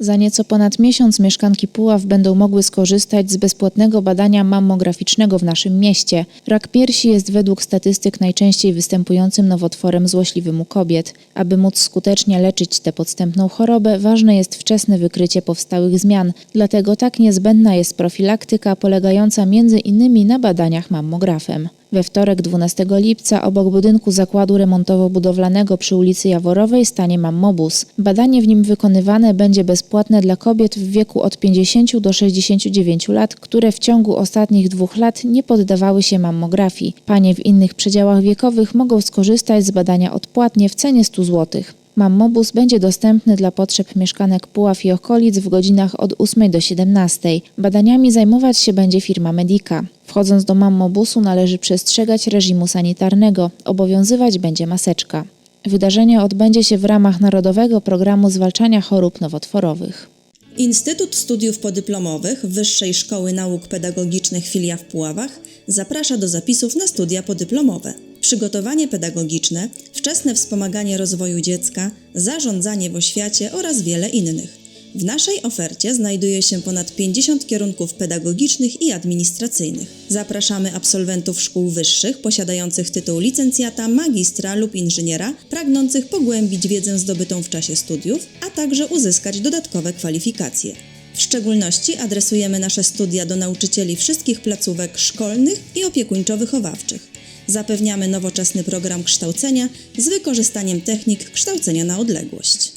Za nieco ponad miesiąc mieszkanki Puław będą mogły skorzystać z bezpłatnego badania mammograficznego w naszym mieście. Rak piersi jest według statystyk najczęściej występującym nowotworem złośliwym u kobiet. Aby móc skutecznie leczyć tę podstępną chorobę, ważne jest wczesne wykrycie powstałych zmian. Dlatego tak niezbędna jest profilaktyka polegająca między innymi na badaniach mammografem. We wtorek 12 lipca obok budynku zakładu remontowo-budowlanego przy ulicy Jaworowej stanie Mammobus. Badanie w nim wykonywane będzie bezpłatne dla kobiet w wieku od 50 do 69 lat, które w ciągu ostatnich dwóch lat nie poddawały się mammografii. Panie w innych przedziałach wiekowych mogą skorzystać z badania odpłatnie w cenie 100 zł. Mammobus będzie dostępny dla potrzeb mieszkanek Puław i okolic w godzinach od 8 do 17. Badaniami zajmować się będzie firma Medica. Wchodząc do Mammobusu należy przestrzegać reżimu sanitarnego. Obowiązywać będzie maseczka. Wydarzenie odbędzie się w ramach Narodowego Programu Zwalczania Chorób Nowotworowych. Instytut Studiów Podyplomowych Wyższej Szkoły Nauk Pedagogicznych filia w Puławach zaprasza do zapisów na studia podyplomowe. Przygotowanie pedagogiczne, wczesne wspomaganie rozwoju dziecka, zarządzanie w oświacie oraz wiele innych. W naszej ofercie znajduje się ponad 50 kierunków pedagogicznych i administracyjnych. Zapraszamy absolwentów szkół wyższych posiadających tytuł licencjata, magistra lub inżyniera, pragnących pogłębić wiedzę zdobytą w czasie studiów, a także uzyskać dodatkowe kwalifikacje. W szczególności adresujemy nasze studia do nauczycieli wszystkich placówek szkolnych i opiekuńczo-wychowawczych. Zapewniamy nowoczesny program kształcenia z wykorzystaniem technik kształcenia na odległość.